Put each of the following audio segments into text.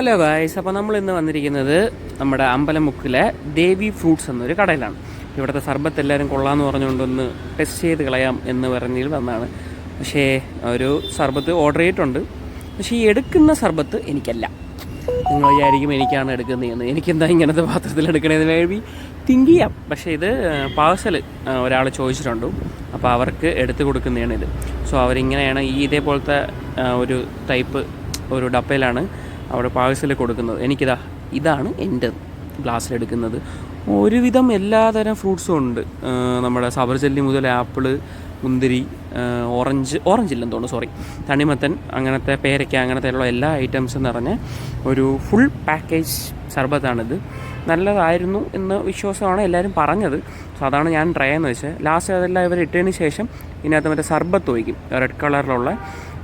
Hello guys അപ്പോൾ നമ്മൾ ഇന്ന് വന്നിരിക്കുന്നത് നമ്മുടെ അമ്പലമുക്കിലെ ദേവി ഫ്രൂട്ട്സ് എന്നൊരു കടയിലാണ്. ഇവിടുത്തെ സർബത്ത് എല്ലാവരും കൊള്ളാമെന്ന് പറഞ്ഞുകൊണ്ടൊന്ന് ടെസ്റ്റ് ചെയ്ത് കളയാം എന്ന് പറഞ്ഞതിൽ വന്നാണ്. പക്ഷേ ഒരു സർബത്ത് ഓർഡർ ചെയ്തിട്ടുണ്ട്. പക്ഷേ ഈ എടുക്കുന്ന സർബത്ത് എനിക്കല്ല. നിങ്ങൾ വിചാരിക്കും എനിക്കാണ് എടുക്കുന്നതെന്ന്. എനിക്കെന്താ ഇങ്ങനത്തെ പാത്രത്തിൽ എടുക്കണേന്ന്? മേബി തിങ്ക് ചെയ്യാം. പക്ഷേ ഇത് പാഴ്സൽ ഒരാൾ ചോദിച്ചിട്ടുണ്ട്. അപ്പോൾ അവർക്ക് എടുത്തു കൊടുക്കുന്നതാണ് ഇത്. സോ അവരിങ്ങനെയാണ് ഈ ഇതേപോലത്തെ ഒരു ടൈപ്പ് ഒരു ഡപ്പയിലാണ് അവിടെ പാഴ്സൽ കൊടുക്കുന്നത്. എനിക്കിതാ ഇതാണ് എന്റെ ഗ്ലാസ്സിലെടുക്കുന്നത് ഒരുവിധം എല്ലാതരം ഫ്രൂട്ട്സും ഉണ്ട്. നമ്മുടെ സബർജല്ലി മുതൽ ആപ്പിൾ മുന്തിരി ഓറഞ്ച് ഓറഞ്ച് ഇല്ലെന്ന് തോന്നുന്നു സോറി തണിമത്തൻ അങ്ങനത്തെ പേരയ്ക്ക അങ്ങനത്തെ ഉള്ള എല്ലാ ഐറ്റംസും നിറഞ്ഞ ഒരു ഫുൾ പാക്കേജ് സർബത്താണിത്. നല്ലതായിരുന്നു എന്ന് വിശ്വാസമാണ് എല്ലാവരും പറഞ്ഞത്. സോ അതാണ് ഞാൻ ട്രൈ എന്ന് വെച്ചാൽ ലാസ്റ്റ് അതെല്ലാം ഇവർ ഇട്ടതിന് ശേഷം ഇതിനകത്ത് മറ്റേ സർബത്ത് ഒഴിക്കും. റെഡ് കളറിലുള്ള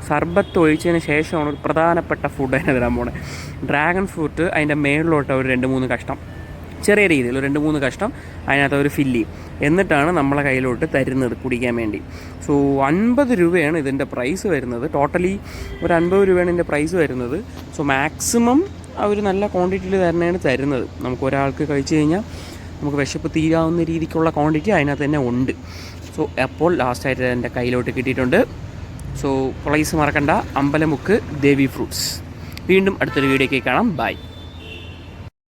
സർബത്ത് ഒഴിച്ചതിന് ശേഷമാണ് ഒരു പ്രധാനപ്പെട്ട ഫുഡ് അതിന് തരാൻ പോണേ. ഡ്രാഗൺ ഫ്രൂട്ട് അതിന്റെ മേളിലോട്ട് ഒരു രണ്ട് മൂന്ന് കഷ്ണം. ചെറിയ രീതിയിൽ രണ്ട് മൂന്ന് കഷ്ണം അതിനകത്ത് ഒരു ഫില്ല് ചെയ്യും എന്നിട്ടാണ് നമ്മളെ കയ്യിലോട്ട് തരുന്നത് കുടിക്കാൻ വേണ്ടി. സോ അൻപത് രൂപയാണ് ഇതിന്റെ പ്രൈസ് വരുന്നത്. ടോട്ടലി ഒരു അൻപത് രൂപയാണ് ഇതിന്റെ പ്രൈസ് വരുന്നത്. സോ മാക്സിമം അവർ നല്ല ക്വാണ്ടിറ്റിയിൽ തന്നെയാണ് തരുന്നത്. നമുക്ക് ഒരാൾക്ക് കഴിച്ചു കഴിഞ്ഞാൽ നമുക്ക് വിശപ്പ് തീരാവുന്ന രീതിക്കുള്ള ക്വാണ്ടിറ്റി അതിനകത്ത് തന്നെ ഉണ്ട്. സോ അപ്പോൾ ലാസ്റ്റായിട്ട് എന്റെ കയ്യിലോട്ട് കിട്ടിയിട്ടുണ്ട്. സോ പ്രൈസ് മറക്കണ്ട. അമ്പലമുക്ക് ദേവി ഫ്രൂട്ട്സ് വീണ്ടും അടുത്തൊരു വീഡിയോയ്ക്ക് കാണാം. ബൈ